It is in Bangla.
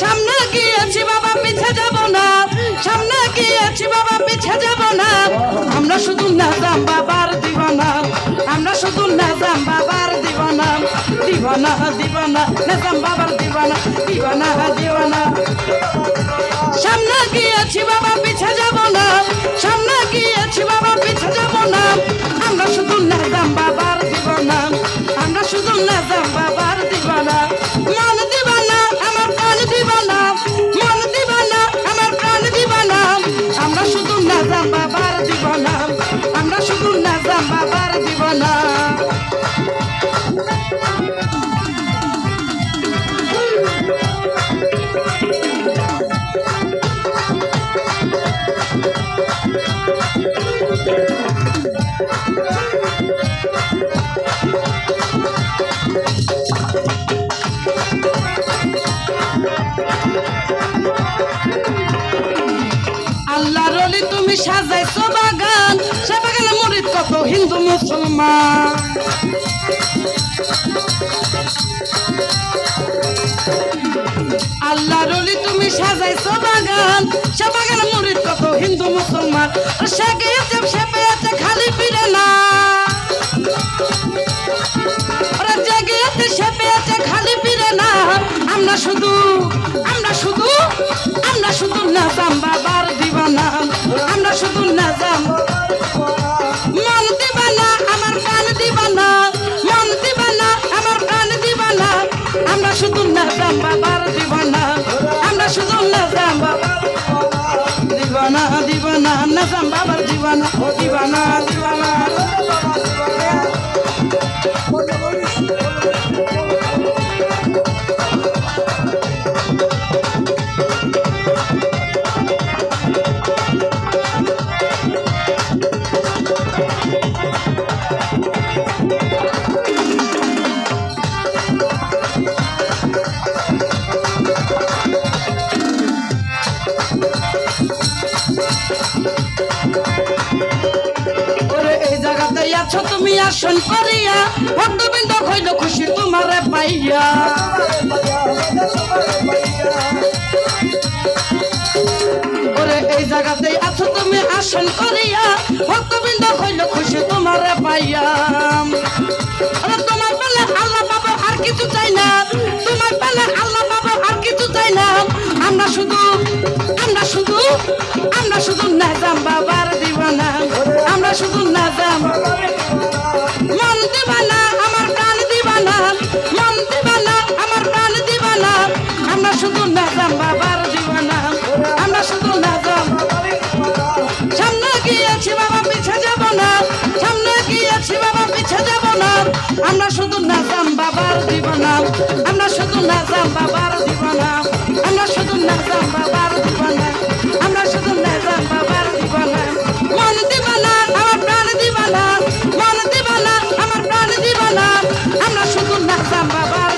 সামনে গিয়েছি বাবা, পিছে যাব না। সামনে গিয়েছি বাবা, পিছে যাব না। আমরা শুধু নাজাম বাবার দিবানা। আমরা শুধু নাজাম বাবার দিবানা। দিবানা দিবানা, নাজাম বাবার দিবানা। দিবানা দিবানা। সামনে গিয়েছি বাবা সাজাইছো বাগান। সে কত? হিন্দু, মুসলমান। আল্লাহ রলি তুমি সাজাইছো বাগান। সে বাগানে মরিত কত? হিন্দু, মুসলমান। সে গিয়েছে সে শুধু, আমরা শুধু আমরা শুধু নাজাম বাবার দিবানা। আমরা শুধু নাজাম মন দিবানা, আমার প্রাণ দিবানা। মন দিবানা, আমার প্রাণ দিবানা। আমরা শুধু নাজাম বাবার দিবানা। আমরা শুধু নাজাম বাবার দিবানা দিবানা। নাজাম বাবার দিবানা ও দিবানা দিবানা। ওরে আছো তুমি, আসন করিয়া ভক্তবৃন্দ হইল খুশি তোমারে পাইয়া। ওরে এই জায়গাতে আছো তুমি, আসন করিয়া ভক্তবৃন্দ হইল খুশি তোমারে পাইয়া। কিছু চাই না। তোমার বেলা আল্লাহ বাবা আর কিছু চাই না। আমরা শুধু আমরা শুধু আমরা শুধু নাজাম বাবার দিবানা। আমরা শুধু নাজাম মন দিবানা, আমার প্রাণ দিবানা। মন দিবানা, আমার প্রাণ দিবানা। আমরা শুধু নাজাম বাবার দিবানা। আমরা শুধু নাজাম সামনে গিয়েছি বাবা, পিছে যাব না। সামনে গিয়েছি বাবা, পিছে যাব না। আমরা শুধু নাজাম